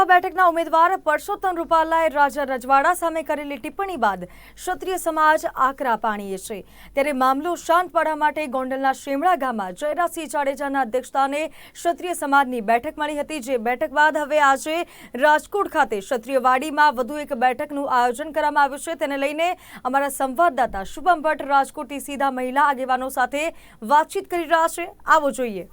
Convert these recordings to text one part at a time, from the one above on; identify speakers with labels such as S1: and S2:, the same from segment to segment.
S1: લોકસભા બેઠકના ઉમેદવાર પરસોત્તમ રૂપાલાએ રાજા રજવાડા સામે કરેલી ટિપ્પણી બાદ ક્ષત્રિય સમાજ આકરા પાણીએ છે. ત્યારે મામલો શાંત પાડવા માટે ગોંડલના શેમળા ગામમાં જયરાજસિંહ જાડેજાના અધ્યક્ષસ્થાને ક્ષત્રિય સમાજની બેઠક મળી હતી, જે બેઠક બાદ હવે આજે રાજકોટ ખાતે ક્ષત્રિય વાડીમાં વધુ એક બેઠકનું આયોજન કરવામાં આવ્યું છે. તેને લઈને અમારા સંવાદદાતા શુભમ ભટ્ટ રાજકોટથી સીધા મહિલા આગેવાનો સાથે વાતચીત કરી રહ્યા છે. આવો જોઈએ.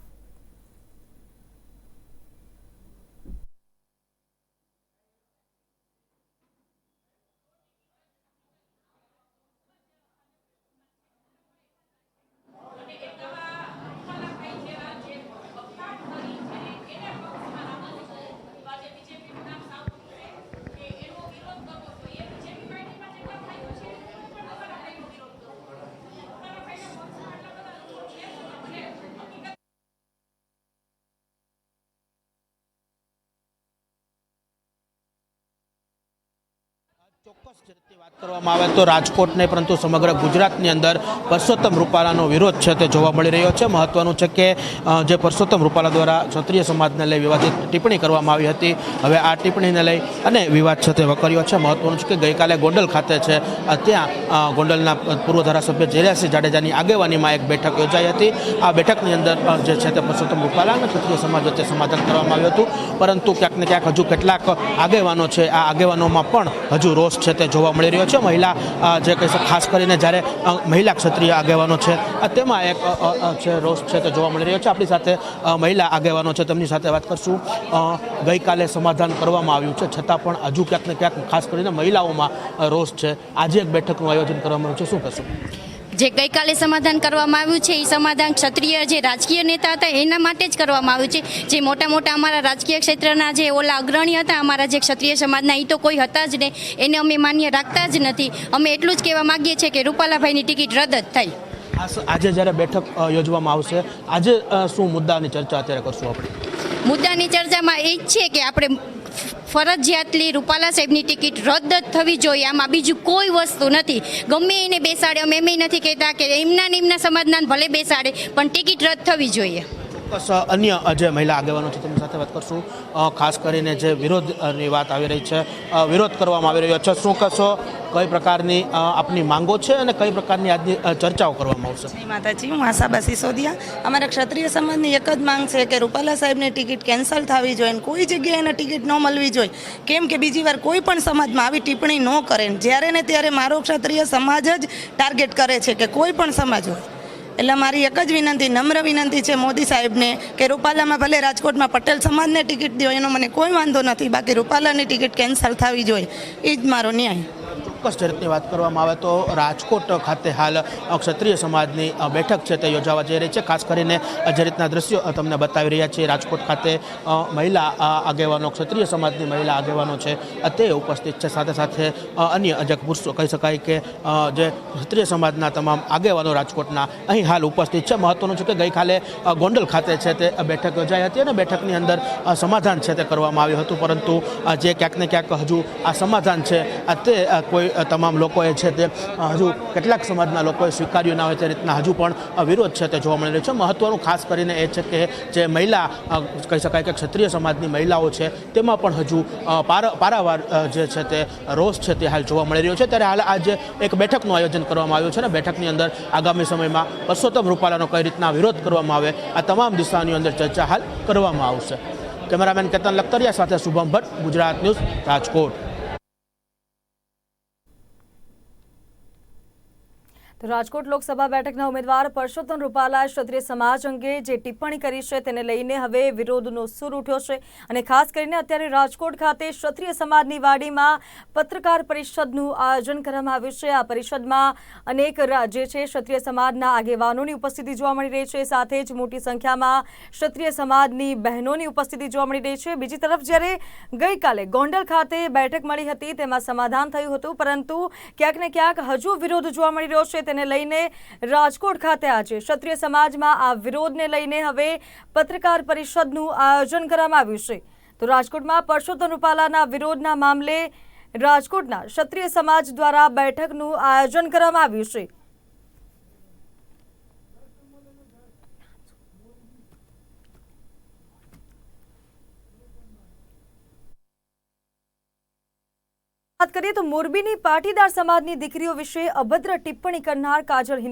S2: વાત કરવામાં આવે તો રાજકોટ નહીં પરંતુ સમગ્ર ગુજરાતની અંદર પરસોત્તમ રૂપાલાનો વિરોધ છે તે જોવા મળી રહ્યો છે. મહત્વનું છે કે જે પરસોત્તમ રૂપાલા દ્વારા ક્ષત્રિય સમાજને લઈ વિવાદિત ટિપ્પણી કરવામાં આવી હતી, હવે આ ટિપ્પણીને લઈ અને વિવાદ છે તે વકર્યો છે. મહત્વનું છે કે ગઈકાલે ગોંડલ ખાતે છે ત્યાં ગોંડલના પૂર્વ ધારાસભ્ય જયરાસિંહ જાડેજાની આગેવાનીમાં એક બેઠક યોજાઈ હતી. આ બેઠકની અંદર જે છે તે પરસોત્તમ રૂપાલા અને ક્ષત્રિય સમાજ વચ્ચે સમાધાન કરવામાં આવ્યું હતું. પરંતુ ક્યાંક ને ક્યાંક હજુ કેટલાક આગેવાનો છે, આ આગેવાનોમાં પણ હજુ રોષ છે તે જોવા મળી રહ્યો છે. મહિલા જે કહી શકાય, ખાસ કરીને જ્યારે મહિલા ક્ષત્રિય આગેવાનો છે તેમાં એક છે રોષ છે તે જોવા મળી રહ્યો છે. આપણી સાથે મહિલા આગેવાનો છે, તેમની સાથે વાત કરશું. ગઈકાલે સમાધાન કરવામાં આવ્યું છે. છતાં પણ હજુ ક્યાંક ને ક્યાંક ખાસ કરીને મહિલાઓમાં રોષ છે. આજે એક બેઠકનું આયોજન કરવામાં આવ્યું છે. શું કહેશું?
S3: જે ગઈકાલે સમાધાન કરવામાં આવ્યું છે એ સમાધાન ક્ષત્રિય જે રાજકીય નેતા હતા એના માટે જ કરવામાં આવ્યું છે. જે મોટા મોટા અમારા રાજકીય ક્ષેત્રના જે ઓલા અગ્રણી હતા અમારા જે ક્ષત્રિય સમાજના એ તો કોઈ હતા જ નહીં. એને અમે માન્ય રાખતા જ નથી. અમે એટલું જ કહેવા માંગીએ છીએ કે રૂપાલાભાઈની ટિકિટ રદ જ થઈ.
S2: આજે જ્યારે બેઠક યોજવામાં આવશે આજે શું મુદ્દાની ચર્ચા અત્યારે કરશું આપણે?
S3: મુદ્દાની ચર્ચામાં એ જ છે કે આપણે ફરજિયાતલી રૂપાલા સાહેબની ટિકિટ રદ જ થવી જોઈએ. આમાં બીજું કોઈ વસ્તુ નથી. ગમે એને બેસાડે, અમે એમ નથી કહેતા કે એમના નિમના સમાજના ભલે બેસાડે, પણ ટિકિટ રદ થવી જોઈએ.
S2: અન્ય જે મહિલા આગેવાનો છે, તેમની સાથે વાત કરશું. ખાસ કરીને જે વિરોધની વાત આવી રહી છે વિરોધ કરવામાં આવી રહ્યો છે. શું કહેશો? કઈ પ્રકારની આપની માંગો છે અને કઈ પ્રકારની આજની ચર્ચાઓ કરવામાં આવશે?
S4: જય માતાજી, હું આશાબા સિસોદિયા અમારા ક્ષત્રિય સમાજની એક જ માંગ છે કે રૂપાલા સાહેબની ટિકિટ કેન્સલ થવી જોઈએ અને કોઈ જગ્યાએ એને ટિકિટ ન મળવી જોઈએ. કેમ કે બીજી વાર કોઈ પણ સમાજમાં આવી ટિપ્પણી ન કરે જ્યારે ને ત્યારે મારો ક્ષત્રિય સમાજ જ ટાર્ગેટ કરે છે કે કોઈ પણ સમાજ હોય. એટલે મારી એક જ વિનંતી, નમ્ર વિનંતી છે મોદી સાહેબને કે રૂપાલામાં ભલે રાજકોટમાં પટેલ સમાજને ટિકિટ દો એનો મને કોઈ વાંધો નથી. બાકી રૂપાલાની ટિકિટ કેન્સલ થવી જોઈએ. એ જ મારો ન્યાય.
S2: ચોક્કસ ઝડપની વાત કરવામાં આવે તો રાજકોટ ખાતે હાલ ક્ષત્રિય સમાજની બેઠક છે તે યોજાવા જઈ રહી છે. ખાસ કરીને જે રીતના દ્રશ્યો તમને બતાવી રહ્યા છીએ, રાજકોટ ખાતે મહિલા આગેવાનો, ક્ષત્રિય સમાજની મહિલા આગેવાનો છે તે ઉપસ્થિત છે. સાથે સાથે અન્ય જે પુરુષો, કહી શકાય કે જે ક્ષત્રિય સમાજના તમામ આગેવાનો રાજકોટના અહીં હાલ ઉપસ્થિત છે. મહત્વનું છે કે ગઈકાલે ગોંડલ ખાતે છે તે બેઠક યોજાઈ હતી અને બેઠકની અંદર સમાધાન છે તે કરવામાં આવ્યું હતું. પરંતુ જે ક્યાંક ને ક્યાંક હજુ આ સમાધાન છે તે કોઈ તમામ લોકોએ છે તે હજુ કેટલાક સમાજના લોકોએ સ્વીકાર્યું ના હોય તે રીતના હજુ પણ વિરોધ છે તે જોવા મળી રહ્યો છે. મહત્વનું ખાસ કરીને એ છે કે જે મહિલા કહી શકાય કે ક્ષત્રિય સમાજની મહિલાઓ છે, તેમાં પણ હજુ પાર- પારાવાર જે છે તે રોષ છે તે હાલ જોવા મળી રહ્યો છે. ત્યારે હાલ આજે એક બેઠકનું આયોજન કરવામાં આવ્યું છે અને બેઠકની અંદર આગામી સમયમાં પરસોત્તમ રૂપાલાનો કઈ રીતના વિરોધ કરવામાં આવે, આ તમામ દિશાની અંદર ચર્ચા હાલ કરવામાં આવશે. કેમેરામેન કેતન લખતરિયા સાથે શુભમ ભટ્ટ, ગુજરાત ન્યૂઝ રાજકોટ.
S1: તો રાજકોટ લોકસભા બેઠકના ઉમેદવાર પરસોત્તમ રૂપાલાએ ક્ષત્રિય સમાજ અંગે જે ટિપ્પણી કરી છે તેને લઈને હવે વિરોધનો સૂર ઉઠ્યો છે. અને ખાસ કરીને અત્યારે રાજકોટ ખાતે ક્ષત્રિય સમાજની વાડીમાં પત્રકાર પરિષદનું આયોજન કરવામાં આવ્યું છે. આ પરિષદમાં અનેક જે છે, ક્ષત્રિય સમાજના આગેવાનોની ઉપસ્થિતિ જોવા મળી રહી છે. સાથે જ મોટી સંખ્યામાં ક્ષત્રિય સમાજની બહેનોની ઉપસ્થિતિ જોવા મળી રહી છે. બીજી તરફ જ્યારે ગઈકાલે ગોંડલ ખાતે બેઠક મળી હતી, તેમાં સમાધાન થયું હતું. પરંતુ ક્યાંક ને ક્યાંક હજુ વિરોધ જોવા મળી રહ્યો છે. તેને લઈને રાજકોટ ખાતે આજે ક્ષત્રિય સમાજમાં આ વિરોધને લઈને હવે પત્રકાર પરિષદનું આયોજન કરવામાં આવ્યું છે. તો રાજકોટમાં પરસોત્તમ રૂપાલાના વિરોધના મામલે રાજકોટના ક્ષત્રિય સમાજ દ્વારા બેઠકનું આયોજન કરવામાં આવ્યું છે. વાત કરીએ તો મોરબીની પાટીદાર સમાજની દીકરીઓ વિશે અભદ્ર ટિપ્પણી કરનાર કાજલ